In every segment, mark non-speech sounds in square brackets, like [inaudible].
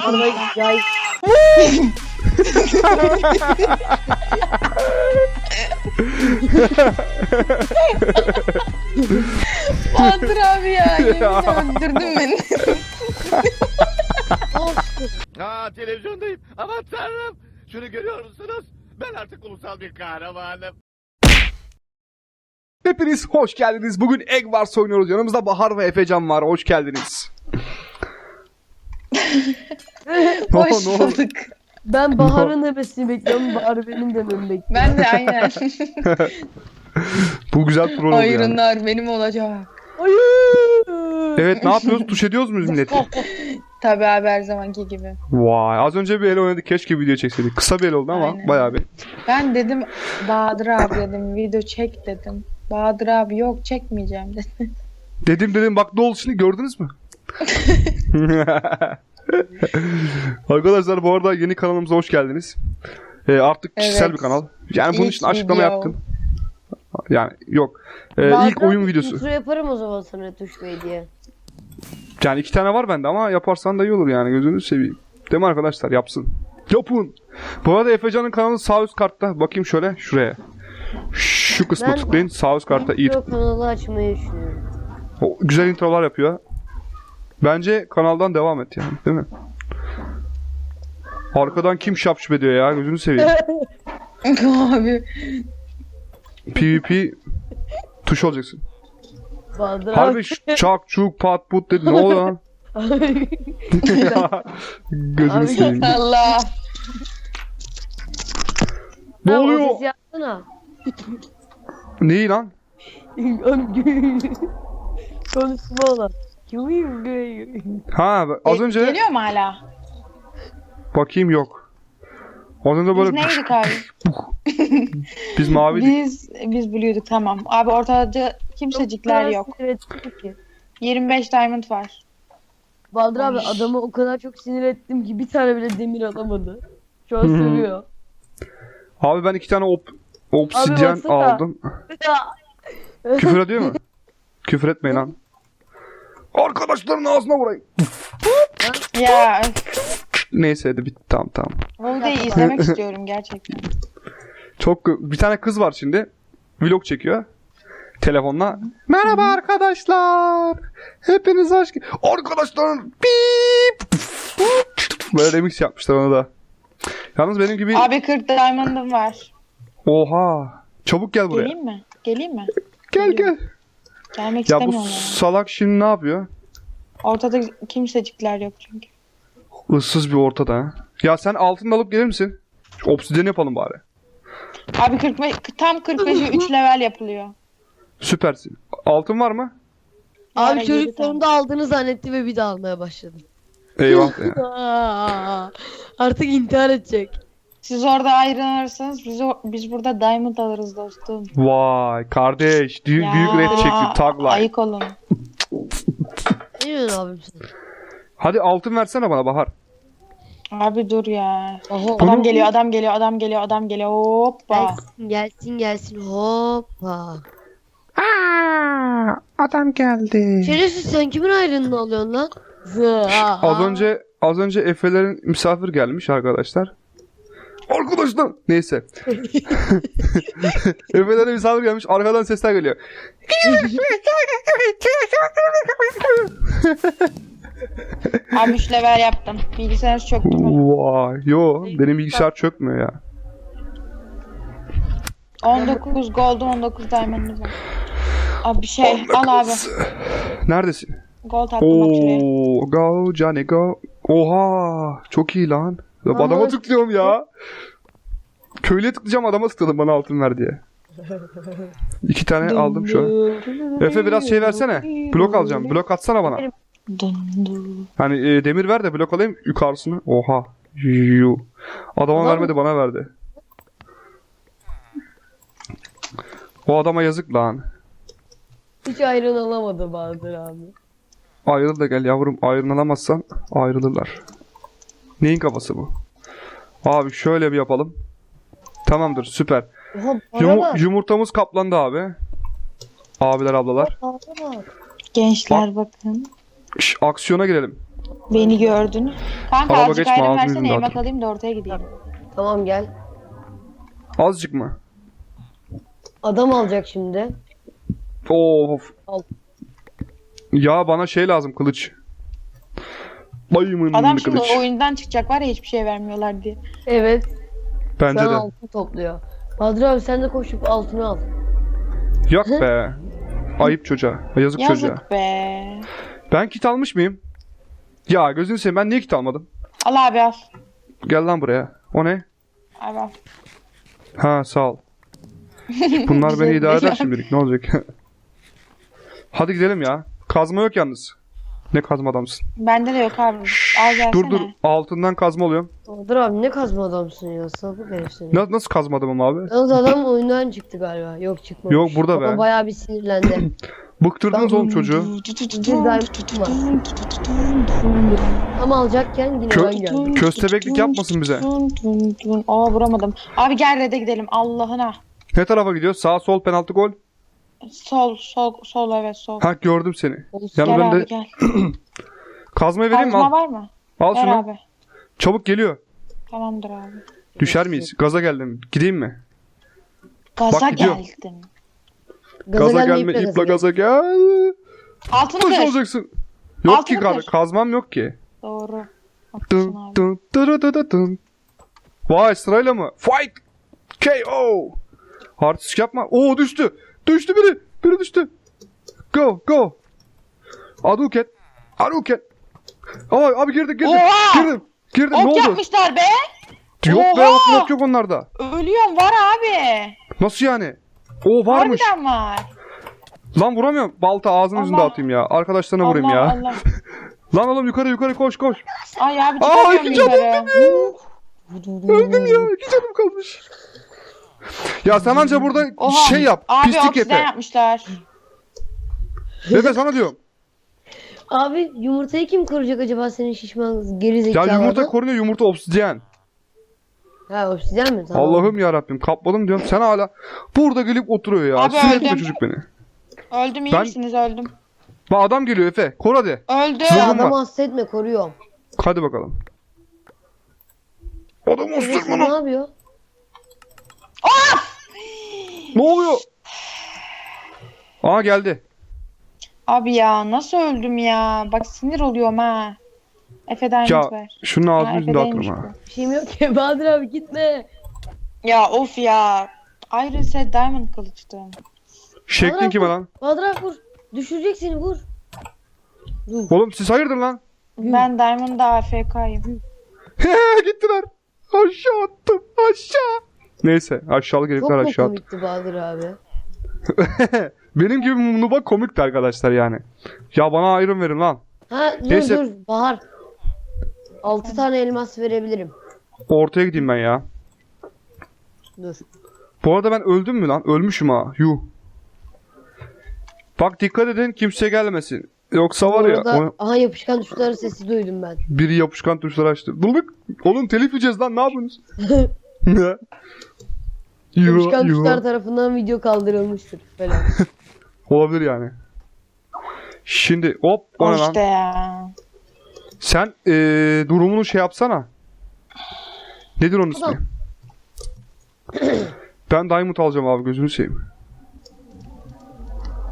Arada yay. Bahadır abi ya. [laughs] Yemin öldürdün beni. [laughs] Aa televizyondayım. Aman tanrım. Şunu görüyor musunuz? Ben artık ulusal bir kahramanım. Hepiniz hoş geldiniz. Bugün Egg Wars oynuyoruz. Yanımızda Bahar ve Efecan var. Hoş geldiniz. [laughs] [laughs] Hoş oldu? bulduk. Ben Bahar'ın demesini bekliyorum. Bahar benim dememi bekliyor. Ben de aynen. [laughs] Bu güzel oldu yani. Benim olacak. Hayır. Evet ne yapıyoruz? Tuş ediyoruz mu milleti? [laughs] Tabii abi her zamanki gibi. Vay az önce bir el oynadık. Keşke video çekseydik. Kısa bir el oldu ama Aynen. bayağı bir. Ben dedim Bahadır abi dedim video çek dedim. Bahadır abi yok çekmeyeceğim dedi. Dedim dedim bak ne oldu şimdi gördünüz mü? [laughs] Arkadaşlar bu arada yeni kanalımıza hoş geldiniz. Ee, artık kişisel Evet. bir kanal. Yani bunun İlk için açıklama video. yaptım. Yani yok. Ee, Bazen ilk oyun videosu. Yaparım o zaman sana tuşlayı diye. Yani iki tane var bende ama yaparsan da iyi olur yani gözünü seveyim. Değil mi arkadaşlar yapsın. Yapın. Bu arada Efecan'ın kanalı sağ üst kartta. Bakayım şöyle şuraya. Şu kısmı Ben- tıklayın sağ üst kartta iyi. Intro kanalı açmayı düşünüyorum. O, güzel introlar yapıyor. Bence kanaldan devam et yani değil mi? Arkadan kim şapşıp ediyor ya gözünü seveyim. [laughs] abi. PvP tuş olacaksın. Bahadır Harbi ş- çak çuk pat put dedi ne oluyor lan? [laughs] [laughs] gözünü seveyim. Allah. Ne oluyor? yapsana. Neyi lan? Konuşma olan. Ha az önce Geliyor mu hala? bakayım yok. Az önce Biz böyle neydik abi? biz maviydik. Biz biz biliyorduk tamam. Abi ortada kimsecikler yok. ki. 25 diamond var. Bahadır abi adamı o kadar çok sinir ettim ki bir tane bile demir alamadı. Şu an sövüyor. Abi ben iki tane op obsidyen aldım. Küfür ediyor mu? Küfür etmeyin lan. Arkadaşların ağzına vurayım. Ya Neyse hadi bitti tamam tamam. Volde'yi [laughs] izlemek istiyorum gerçekten. Çok bir tane kız var şimdi. Vlog çekiyor. Telefonla. Merhaba arkadaşlar. Hepiniz hoş ge- Arkadaşlar. Bip. Böyle remix yapmışlar onu da. Yalnız benim gibi Abi 40 diamond'ım var. oha. Çabuk gel buraya. Geleyim mi? Geleyim mi? Gel gel. Gelmek Ya bu istemiyorum. yani. salak şimdi ne yapıyor? Ortada kimsecikler yok çünkü. Issız bir ortada. ha. Ya sen altın alıp gelir misin? Obsidyen yapalım bari. Abi 45 tam 45'e 3 [laughs] level yapılıyor. Süpersin. Altın var mı? Abi yedi çocuk tane. sonunda aldığını zannetti ve bir daha almaya başladı. Eyvah. ya. [laughs] Aa, Artık intihar edecek. Siz orada ayrılırsanız biz, o- biz burada diamond alırız dostum. Vay kardeş. Büyük, Ya, büyük red çektik. Tagline. Ayık olun. Ne diyorsun abim sen? Hadi altın versene bana Bahar. Abi dur ya. Aha, Adam geliyor, adam geliyor, adam geliyor, adam geliyor. Hoppa. Gelsin gelsin gelsin hoppa. Adam geldi. Şerefsiz sen kimin ayrılığını alıyorsun lan? Zıha. Az önce az önce Efe'lerin misafir gelmiş arkadaşlar. Arkadaşlar neyse. [laughs] Efe'lerin misafir gelmiş arkadan sesler geliyor. [laughs] Abi 3 level yaptım. Bilgisayar çöktü mü? Vay yo benim bilgisayar çökmüyor ya. 19 gold'um 19 diamond'ım var. Abi bir şey al abi. Neredesin? Gold attım bak şuraya. Oo, go Johnny go. Oha çok iyi lan. Ya Ama- Adama tıklıyorum ya. Köylüye tıklayacağım adama tıkladım bana altın ver diye. İki tane aldım şu an. Efe biraz şey versene. Blok alacağım. Blok atsana bana. Hani e, demir ver de blok alayım yukarısını. Oha. Yu. Adama Adam- vermedi bana verdi. O adama yazık lan. Hiç ayrın alamadı Bahadır abi. Ayrıl da gel yavrum. Ayrılamazsan ayrılırlar. Neyin kafası bu? Abi şöyle bir yapalım. Tamamdır süper. Oha bak. yumurtamız kaplandı abi. Abiler ablalar. Bana bak. Gençler bakın. Şş, aksiyona girelim. Beni gördün. Kanka Araba azıcık geçme, ayrım ağzını versene yüzünü yemek alayım da ortaya gideyim. Tamam gel. Azıcık mı? Adam alacak şimdi. Of. Al. Ya bana şey lazım kılıç. Bayımın Adam şimdi kılıç. oyundan çıkacak var ya hiçbir şey vermiyorlar diye. Evet. Bence an de. altın topluyor. Bahadır abi sen de koşup altını al. Yok be. Ayıp çocuğa. Yazık, çocuğa. Yazık be. Ben kit almış mıyım? Ya gözünü seveyim ben niye kit almadım? Al abi al. Gel lan buraya. O ne? Abi al. Ha sağ ol. [laughs] Bunlar beni idare eder şimdilik. Ne olacak? Hadi gidelim ya. Kazma yok yalnız. Ne kazma adamsın. Bende de yok abi. Al gelsene. Dur dur. Altından kazma alıyorum. Bahadır abi ne kazma adamsın ya. Sapık herif seni. Na- nasıl kazma adamım abi? Yalnız adam oyundan çıktı galiba. Yok çıkmamış. Yok, burada be. Ama bayağı bir sinirlendi. [clears throat] Bıktırdınız oğlum çocuğu. Tam alacakken yine Kö- ben geldim. Köstebeklik yapmasın bize. Aa vuramadım. Abi gel red'e gidelim Allah'ına. Ne tarafa gidiyor? Sağ sol penaltı gol. Sol sol sol evet sol. Ha gördüm seni. Gel ben abi de gel. [clears throat] kazmayı vereyim mi? Kazma Al, var mı? al Ver şunu. abi. Çabuk geliyor. Tamamdır abi. Düşer miyiz? Gaza geldim. Gideyim mi? Gaza gidiyor. geldim. Gaza, gelme, gelme, iple gaza gel. Altını Tuş kır. olacaksın. Yok Altını ki kaz- kır. kazmam yok ki. Doğru. Haklısın Dın abi. dın dırı dı dın. Vay sırayla mı? Fight! KO! Artistik yapma. Oo düştü. Düştü biri. Biri düştü. Go go. Aduket. Aduket. Aa, abi girdik girdik. Oha! Girdim. Girdim ne Ok oldu? yapmışlar be. Yok be Oha! yok yok onlarda. Ölüyorum var abi. Nasıl yani? O varmış. Harbiden var. Lan vuramıyorum. Balta ağzını yüzünü Allah. dağıtayım ya. Arkadaşlarına vurayım Allah ya. Allah. [laughs] Lan oğlum yukarı yukarı koş koş. Ay abi Aa iki canım yukarı. Öldüm ya. iki canım kalmış. Ya sen anca burada Oha. şey yap. Abi pislik oksijen Efe. yapmışlar. Efe sana diyorum. Abi yumurtayı kim koruyacak acaba senin şişman geri zekalı Ya yumurta adam? korunuyor yumurta obsidyen. Ha obsidyen mi? Tamam. Allah'ım ya Rabbim kapladım diyorum. Sen hala burada gelip oturuyor ya. Abi Sinir etme öldüm. çocuk beni. Öldüm iyi Ben- misiniz öldüm. Bak adam geliyor Efe. Kor hadi. Öldüm. Zırhım Adamı var. hasta etme koruyorum. Hadi bakalım. Adam osturma ne lan. Yapıyor? Ne oluyor? Aa geldi. Abi ya nasıl öldüm ya? Bak sinir oluyorum ha. Efe Diamond Ya ver. şunun Ha, ağzını yüzünü Efe'deymiş ha. bu. Bir şeyim yok ki. [laughs] Bahadır abi gitme. Ya of ya. Iron Set Diamond kılıçtım. Şeklin Aa, kime lan? Bahadır abi vur. Düşürecek seni vur. Dur. Oğlum siz hayırdır lan? Ben Diamond'da AFK'yım. [laughs] Gittiler. Aşağı attım. Aşağı. Neyse aşağılık Çok herifler mu aşağı attı. komikti Bahadır abi? [laughs] Benim gibi nuba komikti arkadaşlar yani. Ya bana ayrım verin lan. Ha dur Neyse. dur Bahar. 6 tane elmas verebilirim. Ortaya gideyim ben ya. Dur. Bu arada ben öldüm mü lan? Ölmüşüm ha. Yuh. Bak dikkat edin kimse gelmesin. Yoksa var ya Orada o- aha yapışkan tuşları sesi duydum ben. biri yapışkan tuşları açtı. Bulduk. Oğlum telif yiyeceğiz lan ne yapıyorsunuz? [laughs] [laughs] Yo. tuşlar tarafından video kaldırılmıştır falan. [laughs] Olabilir yani. Şimdi hop o ne lan? işte ya. Sen eee, durumunu şey yapsana. Nedir onun ismi? Ben Diamond alacağım abi gözünü seveyim.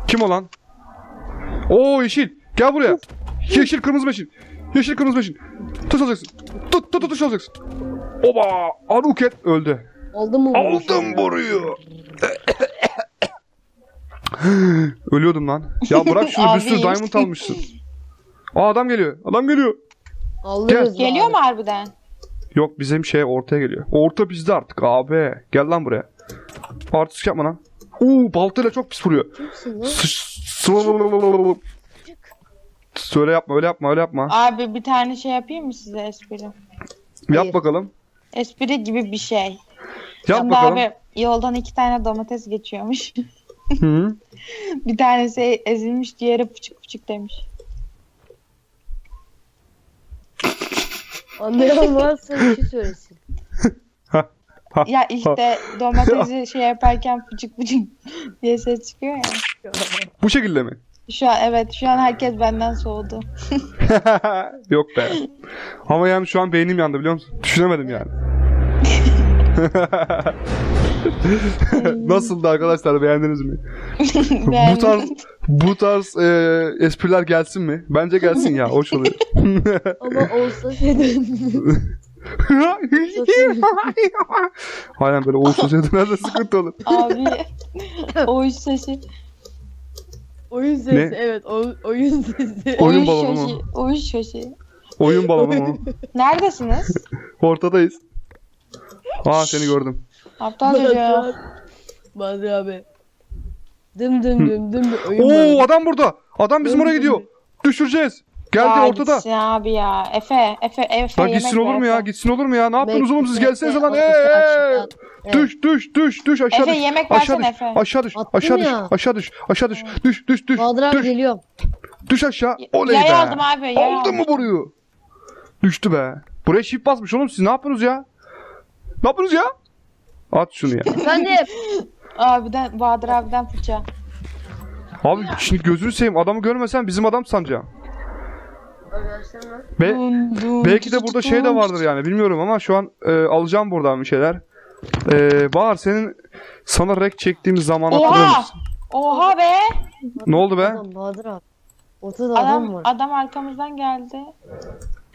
Kim o lan? Oo yeşil. Gel buraya. Yeşil kırmızı meşin. Yeşil kırmızı meşin. Tuş alacaksın. Tut tut tut tuş alacaksın. Oba! Aruket öldü. Aldın mı? Aldım boruyu. Ölüyordum lan. Ya bırak şunu bir sürü Abi. diamond almışsın. Aa adam geliyor. Adam geliyor. Aldınız Gel. Geliyor mu harbiden? Yok bizim şey ortaya geliyor. Orta bizde artık abi. Gel lan buraya. Artistik yapma lan. Uuu baltayla çok pis vuruyor. Kimsin lan? Sıç- sıvı- Söyle yapma öyle yapma öyle yapma. Abi bir tane şey yapayım mı size espri? Yap Hayır. bakalım. Espri gibi bir şey. Yap bakalım. abi yoldan iki tane domates geçiyormuş. Hı. [laughs] bir tanesi ezilmiş diğeri pıçık pıçık demiş. Anlayan varsa bir şey söylesin. [laughs] Ya işte domatesi şey yaparken pıçık pıçık [laughs] diye ses çıkıyor ya. Bu şekilde mi? Şu an evet şu an herkes benden soğudu. Yok be. Ama yani şu an beynim yandı biliyor musun? Düşünemedim yani. [laughs] Nasıldı arkadaşlar beğendiniz mi? [laughs] bu tarz bu tarz e, espriler gelsin mi? Bence gelsin ya. Hoş oluyor. [laughs] Ama olsa şey Aynen böyle olsun şeyden sıkıntı olur. Abi o iş sesi. oyun sesi Ne? evet o, oyun sesi. Oyun Oyun balonu sesi. mu? Oyun sesi. Oyun balonu mu? Neredesiniz? Ortadayız. Aa seni gördüm. Aptal çocuğu. abi. Bahadır abi. Dım dım dım dım dım oyun Oo adam burada. Adam bizim oraya gidiyor. Düşüreceğiz. Geldi Ya ortada. Gitsin abi ya. Efe, Efe, Efe Lan gitsin olur mu ya? Efe. Gitsin olur mu ya? Ne yaptınız oğlum siz gelsenize lan. Evet. Düş düş düş düş düş aşağı Efe, düş. yemek aşağı düş. versene Efe. Aşağı düş. Attım Aşağı düş. ya. Aşağı düş. Aşağı düş. Düş düş düş. Bahadır abi Düş. geliyorum. Düş aşağı. Oley Yay be. aldım abi. Yay Aldın mı boruyu? Düştü be. Buraya şif basmış oğlum siz ne yapıyorsunuz ya? Ne yapıyorsunuz ya? At şunu ya. Efendim. [laughs] Abiden, Bahadır abiden fırça. Abi şimdi gözünü seveyim adamı görmesen bizim adam sanacağım. Be Dun, dun, belki de burada şey de vardır yani bilmiyorum ama şu an e, alacağım buradan bir şeyler. E, Bahar senin sana rek çektiğimiz zaman hatırlıyor Oha! musun? Oha be! Ne oldu be? Adam Bahadır abi. Ortada adam, Adam, var. adam arkamızdan geldi.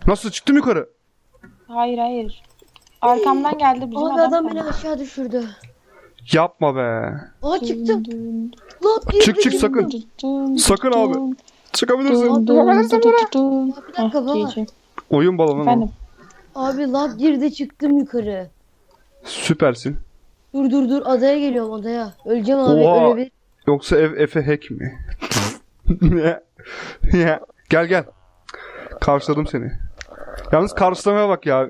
Nasıl çıktım yukarı? Hayır hayır. Arkamdan geldi bizim Abi adam. adam beni aşağı düşürdü. Yapma be. Aa çıktım. Lan girdi. Çık, çık, sakın. Sakın abi. Çıkabilirsin. dun, dun. Bir dakika Ah, baba. GG. Oyun balonu Efendim. Abi lag girdi çıktım yukarı. Süpersin. Dur dur dur adaya geliyorum adaya. Öleceğim abi Oha. öyle bir. Yoksa ev Efe hack mi? [laughs] Ya. Ya. gel gel. Karşıladım seni. Yalnız karşılamaya bak ya.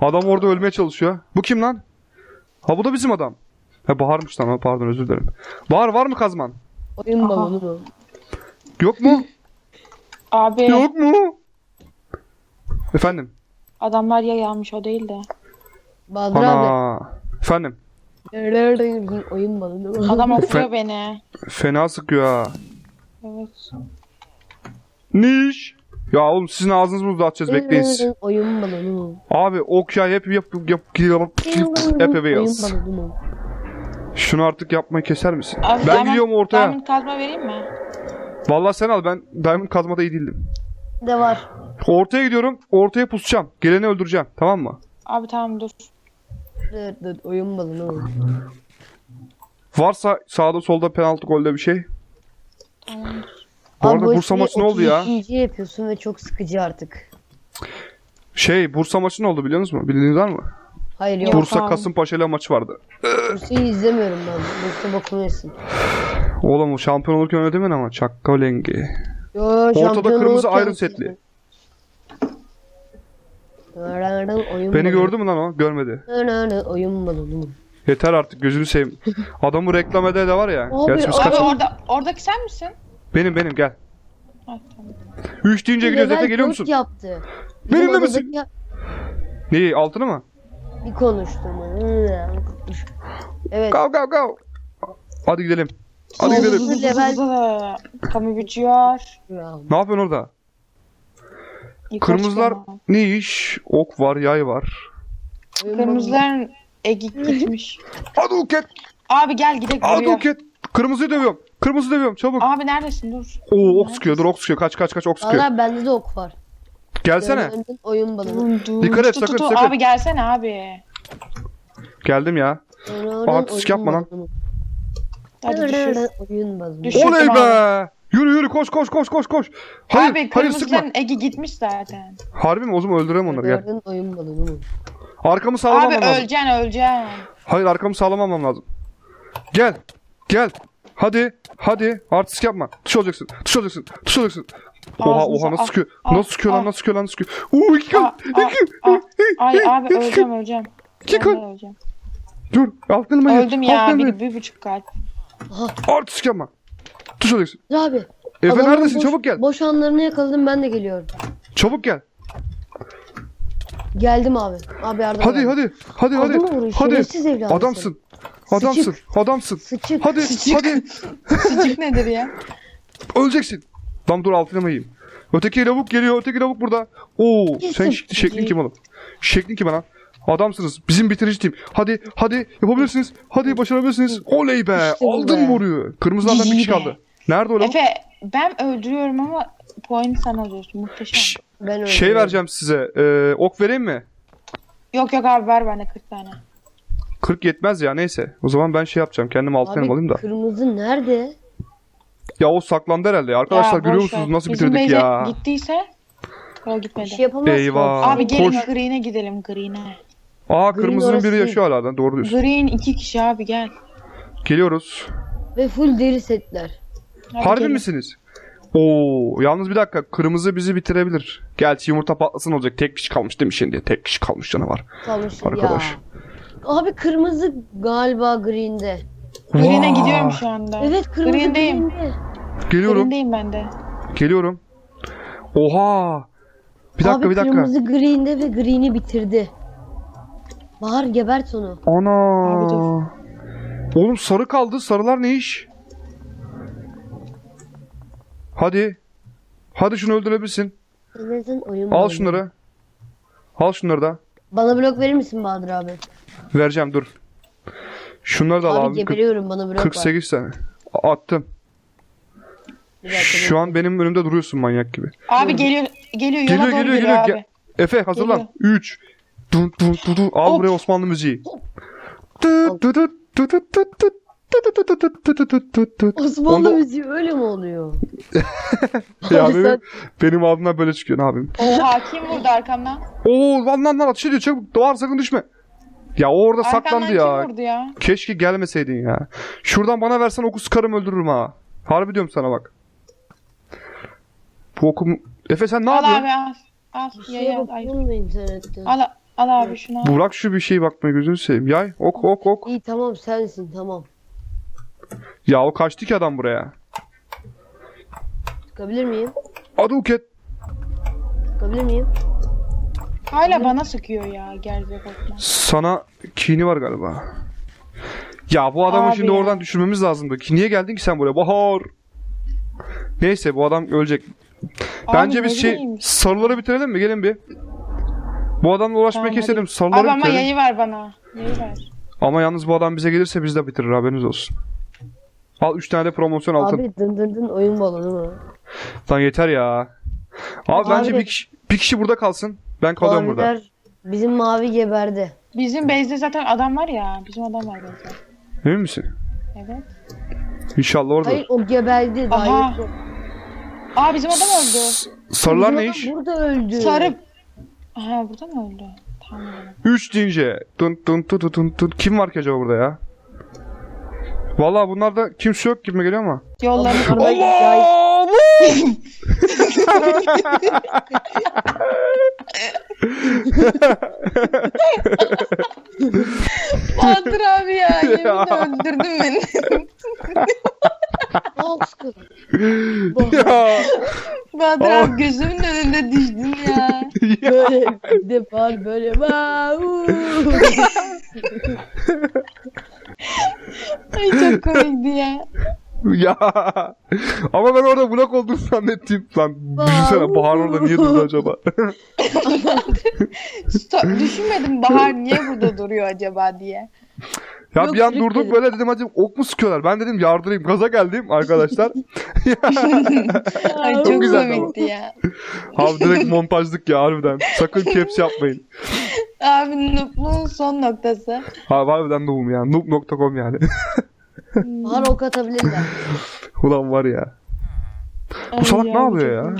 Adam orada ölmeye çalışıyor. Bu kim lan? Ha bu da bizim adam. Ha Bahar'mış lan. ha, Pardon özür dilerim. Bahar var mı kazman? Oyun balonu mu? Yok mu? Abi Yok mu? Efendim. adamlar yay almış o değil de. Bahadır abi. Ana. Efendim. Oyun balonu mu? Adam Fe- [laughs] okuyor beni. Fena sıkıyor ha. Evet. Niş. Ya oğlum sizin ağzınızı mı uzatacağız bekleyin siz. [laughs] Oyun balonu? Abi ok ya hep yap yap yap yap hep balonu mu? Şunu artık yapmayı keser misin? Abi, ben gidiyorum ortaya. Diamond kazma vereyim mi? Vallahi sen al ben diamond kazmada iyi değildim. De var. Ortaya gidiyorum. Ortaya pusacağım. Geleni öldüreceğim. Tamam mı? Abi tamam dur. Dur dur oyun balonu? Varsa sağda solda penaltı golde bir şey. Tamam. Bu Abi arada bu Bursa espriyi maçı ne oldu ya? 32. yapıyorsun ve çok sıkıcı artık. Şey Bursa maçı ne oldu biliyor musunuz? Bildiğiniz var mı? Hayır yok. Bursa abi. Kasımpaşa ile maçı vardı. Bursa'yı izlemiyorum ben. Bursa bakımı yesin. Oğlum o şampiyon olurken öyle demeyin ama çakkalengi. Yo, Ortada şampiyon kırmızı olurken iron setli. Oyun Beni balonu. gördü mü lan o? Görmedi. Oyun balonu? Yeter artık gözünü seveyim. Adamı reklam ede de var ya. Abi, Gerçi biz abi, kaç... Orada oradaki sen misin? Benim benim gel. Ha, tamam. Üç deyince gidiyoruz Efe Level geliyor musun? yaptı. Benimle Bizim misin? adadaki- Neyi altını mı? Bir konuştum. Evet. Go go go. Hadi gidelim. Hadi gidelim. Level- Kamu biçiyor. Ne yapıyorsun orada? Kırmızılar ne iş? Ok var, yay var. Oyun balonu. Kırmızıların egi gitmiş. Aduket! Abi gel gidelim buraya. Aduket! Kırmızıyı dövüyorum. Kırmızı dövüyorum çabuk. Abi neredesin dur. Oo ok sıkıyor. Dur ok sıkıyor. Kaç kaç kaç ok sıkıyor. Valla bende de ok var. Gelsene. Oyun dun. Dikkat et, Tut, sakın, tut, tut. sakın. Abi gelsene abi. Geldim ya. Artist oyun yapma lan. balonu. Hadi düşür. Oyun. Düşürdüm Oley be! Yürü yürü koş koş koş koş koş. Hayır abi hayır sıkma. kırmızıların egi gitmiş zaten. Harbi mi? O zaman öldüremem onları gel. Döndün, oyun mu? Arkamı Abi sağlamam lazım. öleceksin öleceksin. Hayır arkamı sağlamamam lazım. Gel. Gel. Hadi. Hadi. Artist yapma. Tuş olacaksın. Tuş olacaksın. Tuş olacaksın. Oha Ağzınıza oha nasıl al, sıkıyor? Nasıl sıkıyor lan? Nasıl sıkıyor lan? Nasıl sıkıyor? Uuu iki Aa, kan. aa, İki. aa. Ay abi öleceğim öleceğim. İki de öleceğim. Dur. Alt elime gir. Öldüm ya bir, bir buçuk kalp. Artist yapma. Tuş olacaksın. Abi. Efe neredesin? boş- Çabuk gel. Boş anlarını yakaladım ben de geliyorum. Çabuk gel. Geldim abi. Abi yardım Hadi et. hadi. Hadi hadi. Adamı vurun, Hadi. şerefsiz evladı Adamsın. Adamsın. Adamsın. Sıçık. Hadi. Sıçık. Hadi. Sıcık nedir ya? Öleceksin. Lan dur altına yiyeyim. Öteki lavuk geliyor. Öteki lavuk burada. Oo sen Kesin. şek- şeklin kim oğlum? Şeklin kim lan? Adamsınız. Bizim bitirici tim. Hadi hadi yapabilirsiniz. Hadi başarabilirsiniz. Oley be. İşte Aldın be. moruyu. Kırmızılardan bir kişi kaldı. Nerede o lavuk? Efe ben öldürüyorum ama puanı sen alıyorsun. Muhteşem. Şş, Ben öyle. şey vereceğim size. Ee, ok vereyim mi? Yok yok abi ver bende 40 tane. 40 yetmez ya neyse. O zaman ben şey yapacağım. Kendim altına Abi alayım da. kırmızı nerede? Ya o saklandı herhalde. ya. Arkadaşlar Ya, görüyor boş musunuz nasıl Bizim bitirdik ya? gittiyse o Bir gitmedi. şey yapamaz. ki. Eyvah. Abi gelin Koş. green'e gidelim green'e. Aa Green kırmızının biri yaşıyor hala. Doğru diyorsun. Green iki kişi abi gel. Geliyoruz. Ve full deri setler. Hadi Harbi gelin. misiniz? Oo, yalnız bir dakika. Kırmızı bizi bitirebilir. Gerçi yumurta patlasın olacak. Tek kişi kalmış değil mi şimdi? Tek kişi kalmış canavar. Kalmış Arkadaş. ya. Abi kırmızı galiba green'de. Green'e gidiyorum şu anda. Evet kırmızı Green'deyim. green'de. Geliyorum. Green'deyim ben de. Geliyorum. Oha. Bir dakika Abi bir dakika. kırmızı green'de ve green'i bitirdi. Bahar gebert onu. Ana. Abi dur. Oğlum sarı kaldı. Sarılar ne iş? Hadi. Hadi şunu öldürebilirsin. Neden oyun Al oynuyor? şunları. Al şunları da. Bana blok verir misin Bahadır abi? Vereceğim dur. Şunları da al Abi, abi. Kırk- geberiyorum bana blok ver. 48 tane. Attım. Şu an benim önümde duruyorsun manyak gibi. Abi geliyor geliyor yola Geliyor geliyor geliyor, geliyor. abi. Efe hazırlan. Geliyor. 3. Dun dun dun dun. Al buraya Osmanlı müziği. Osmanlı Onda- müziği öyle mi oluyor? Ya Abi benim, benim ağzımdan böyle çıkıyor ne yapayım. Oha kim vurdu arkamdan? Oo lan lan lan ateş ediyor çabuk. Doğar sakın düşme. Ya o orada Arkamdan saklandı kim ya. vurdu ya? Keşke gelmeseydin ya. Şuradan bana versen oku sıkarım öldürürüm ha. Harbi diyorum sana bak. Bu okum... Efe sen ne al yapıyorsun? abi al. Al yayı şeye al. Ay. bakıyorum da internette. Al, al abi şunu al. Bırak şu bir şey bakmayı gözünü seveyim. Yay ok ok ok. İyi tamam sensin tamam. Ya o kaçtı ki adam buraya. Çıkabilir miyim? Adı Uket. Çıkabilir miyim? Hala bana sıkıyor ya gerzek okma. Sana kini var galiba. Ya bu adamı Abi şimdi ya. oradan düşürmemiz lazımdı. Ki niye geldin ki sen buraya? Bahar. Neyse bu adam ölecek. Bence Abi biz ne şey bileyim. sarıları bitirelim mi? Gelin bir. Bu adamla uğraşmayı Tamam, keselim. hadi. Sarıları Abi ama bitirelim. yayı ver bana. Yayı ver. Ama yalnız bu adam bize gelirse biz de bitirir haberiniz olsun. Al 3 tane de promosyon altın. Abi dın dın dın oyun balonu mu? Lan yeter ya. Abi, Abi- bence bir kişi, bir kişi burada kalsın. Ben kalıyorum burada. Maviler bizim mavi geberdi. Bizim base'de zaten adam var ya. Bizim adam var base'de. Emin misin? Evet. İnşallah orada. Hayır o geberdi. Daha Aha. yok. Aa bizim adam öldü. Sarılar Bizim ne adam iş? Burada öldü. Sarı. Aha burada mı öldü? Tamam. 3 deyince. Dun dun dun dun dun dun. Kim var ki acaba burada ya? Vallahi bunlarda kimse yok gibi geliyor ama. Yollarını Orada Allah! Bahadır abi ya. Yeminle öldürdün beni. Sıkı. ya. Bahadır abi gözümün önünde düştün [laughs] ya. böyle bir de bağır böyle. [laughs] Ay çok komikti ya. [laughs] ya. Ama ben orada blok olduğunu zannettim. Lan düşünsene Bahar orada niye durdu acaba? Düşünmedim Bahar niye burada duruyor acaba diye. ya Yok, bir an durduk böyle dedim acaba ok mu sıkıyorlar? Ben dedim yardırayım. Gaza geldim arkadaşlar. [laughs] Ay Çok çok, güzeldi ama. komikti ya. Abi direkt montajlık ya harbiden. Sakın caps yapmayın. Abi Nuplu'nun son noktası. Abi harbiden noob'um ya. Noob.com yani. [laughs] Bahar ok atabilirler. [laughs] Ulan var ya. Bu salak ne yapıyor ya?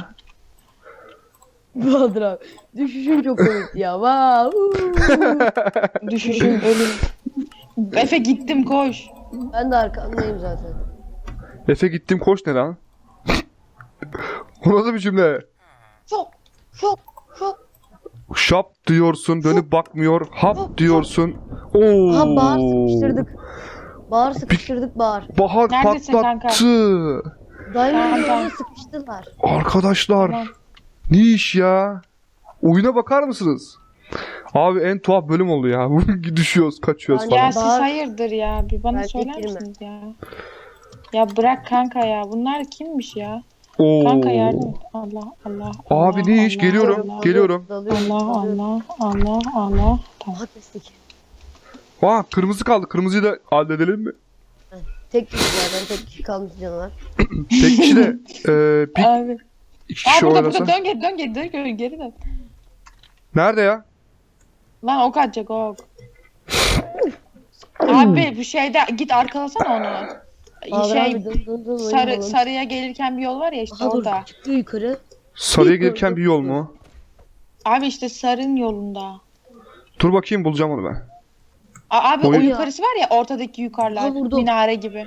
Bahadır [laughs] abi. Düşüşün çok komikti ya. Vau. [laughs] Düşüşüm ölüm. Efe gittim koş. ben de arkandayım zaten. Efe gittim koş ne lan? o nasıl bir cümle? Şok. Şok. Şok. Şap diyorsun dönüp bakmıyor. Hap diyorsun. Oo. Ha sıkıştırdık. Bahar sıkıştırdık Bahar. Bahar Neredesin kanka? patlattı. Oraya sıkıştılar. Arkadaşlar. Tamam. Ne iş ya? Oyuna bakar mısınız? Abi en tuhaf bölüm oldu ya. [laughs] Düşüyoruz, kaçıyoruz Yani- falan. Ya siz hayırdır ya. Bir bana Belki söyler misiniz ya? Ya bırak kanka ya. Bunlar kimmiş ya? Oo. Kanka yardım. Allah Allah. Allah, Abi ne iş? Allah, Geliyorum. Allah, Geliyorum. Allah. Allah Allah Allah. Tamam. Aa kırmızı kaldı. Kırmızıyı da halledelim mi? Tek kişi zaten tek kişi kalmış canavar. [clears throat] Tek kişi de e, bir Abi. iki Aa kişi burada oynasa. burada dön geri dön geri dön geri geri dön. Nerede ya? Lan ok atacak ok. Abi bu şeyde git arkalasana onu. Abi şey abi dur dur dur. sarı sarıya gelirken bir yol var ya işte Aha dur orada. çıktı yukarı. Sarıya gelirken bir yol mu? Abi işte sarın yolunda. Dur bakayım bulacağım onu ben. Abi Oyun- o yukarısı var ya ortadaki yukarılar Aha, vurdum. minare gibi.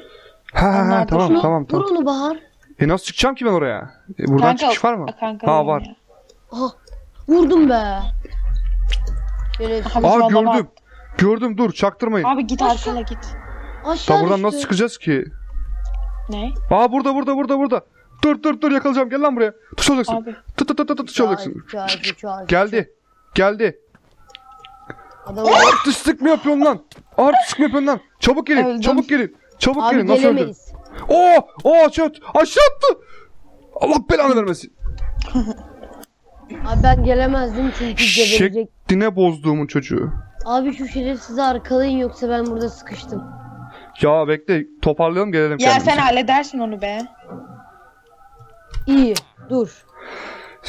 Ha ha ha Onlar da tamam şu- tamam Vur tamam. onu Bahar. E nasıl çıkacağım ki ben oraya? E, buradan Kanka- çıkış var mı? Kanka Ha, benim var. ya. Aha vurdum be. Şerefsiz. Abi Aa sonra gördüm. Gördüm dur çaktırmayın. Abi git Aşağı- arkana git. Aşağı Ya buradan düştü. nasıl çıkacağız ki? Ne? Aa burada burada burada burada. Dur dur dur yakalayacağım gel lan buraya. Tuş olacaksın. Abi. Tut tut tut tut tuş olacaksın. Geldi. Geldi. Adam Artistlik mi yapıyorsun lan? Artistlik mi yapıyorsun lan? Çabuk gelin. Öldüm. Çabuk gelin. Çabuk Abi gelin. Nasıl öldün? gelemeyiz. Oo! Oo at- Aşağı attı. Allah belanı vermesin. Abi ben gelemezdim çünkü geberecek. Şekline bozduğumun çocuğu. Abi şu şerefsizi arkalayın yoksa ben burada sıkıştım. Ya bekle toparlayalım gelelim Ya kendimize. sen halledersin onu be. İyi dur.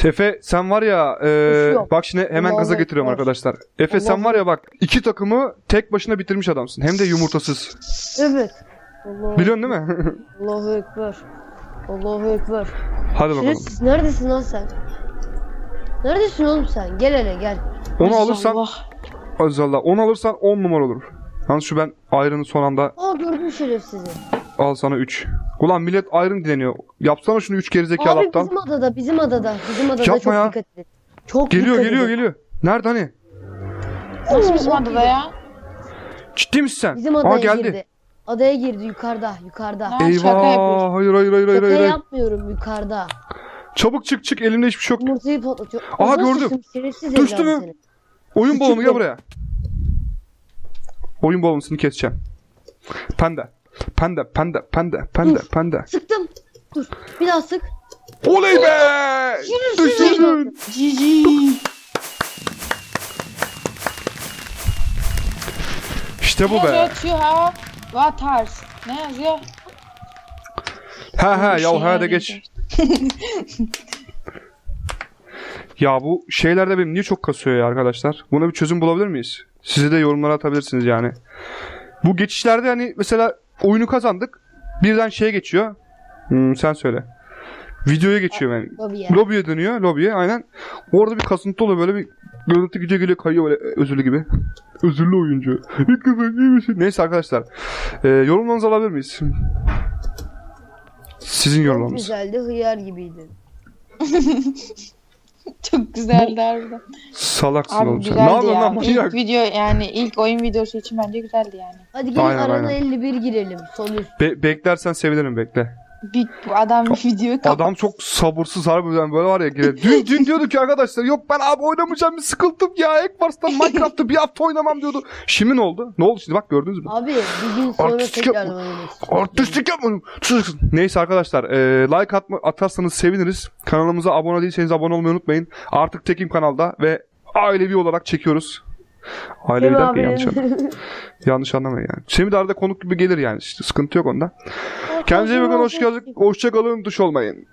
Efe sen var ya e, bak şimdi hemen Allahu gaza getiriyorum Ekber. arkadaşlar. Efe sen Allahu var ya bak iki takımı tek başına bitirmiş adamsın. Hem de yumurtasız. Evet. Allah, Biliyorsun değil mi? [laughs] Allahu Ekber. Allahu Ekber. Hadi bakalım. Şerefsiz neredesin lan sen? Neredesin oğlum sen? Gel hele gel. Onu alırsan Allah. Azallah. Onu alırsan 10 numara olur. Yalnız şu ben ayrını son anda Aa gördüm şerefsizi. al sana 3. Ulan millet ayrın dileniyor. Yapsana şunu 3 gerizekalı Abi aptal. bizim adada bizim adada. Bizim adada Yapma çok ya. dikkat edin. Çok Geliyor dikkat geliyor edin. geliyor. Nerede hani? Nasıl bizim adada ya? Ciddi misin sen? Bizim Aa adaya geldi. girdi. Adaya girdi yukarıda yukarıda. Ha, şaka yapıyorsun. Eyvah. Hayır hayır hayır hayır. Şaka hayır. yapmıyorum yukarıda. Çabuk çık çık elimde hiçbir şey yok. Yumurtayı patlatıyor. Aha, Ağzına gördüm. sıçtım, Şerefsiz Düştü evladım mü? seni. Oyun balonu gel buraya. Oyun balonusunu keseceğim. Panda. Panda, panda, panda, panda, Dur. panda. Sıktım. Dur. Bir daha sık. Oley be! Düşürdün. Cici. İşte bu be. yazıyor ha? Waters. Ne yazıyor? Ha ha ya ha de geç. [laughs] Ya bu şeylerde benim niye çok kasıyor ya arkadaşlar? Buna bir çözüm bulabilir miyiz? Size de yorumlara atabilirsiniz yani. Bu geçişlerde hani mesela oyunu kazandık. Birden şeye geçiyor. Hmm, sen söyle. Videoya geçiyor yani. Lobiye. Lobiye dönüyor. Lobiye aynen. Orada bir kasıntı oluyor böyle bir görüntü güce geliyor kayıyor böyle özürlü gibi. Özürlü oyuncu. İlk defa iyi? Neyse arkadaşlar. E, yorumlarınızı alabilir miyiz? Sizin Çok yorumlarınız. güzeldi. Hıyar gibiydi. [laughs] [laughs] Çok güzeldi harbiden. Salaksın Abi oğlum sen. güzeldi Ne ya. lan manyak? İlk video yani ilk oyun videosu için bence güzeldi yani. Hadi gelin Aynen, arana aynen. 51 girelim. Son üst. Be- beklersen sevinirim bekle. Bir adam bir videoyu kapat. Adam çok sabırsız harbiden böyle var ya. gire- [laughs] Dün, dün diyordu ki arkadaşlar yok ben abi oynamayacağım bir sıkıldım ya. Ekvars'tan [laughs] Minecraft'ı bir hafta oynamam diyordu. Şimdi ne oldu? Ne oldu şimdi bak gördünüz mü? Abi bir gün sonra Artistik tekrar yapma. oynamak istiyorum. Artistlik yapmadım. Sus. Neyse arkadaşlar e, like atma, atarsanız seviniriz. Kanalımıza abone değilseniz abone olmayı unutmayın. Artık Tekim kanalda ve ailevi olarak çekiyoruz. Ailevi Değil derken yanlış, anlamayın. [laughs] yanlış anlamayın yani. Semih de arada konuk gibi gelir yani. İşte sıkıntı yok onda. Kendinize iyi bakın. Hoş. Hoşça kalın. Duş olmayın.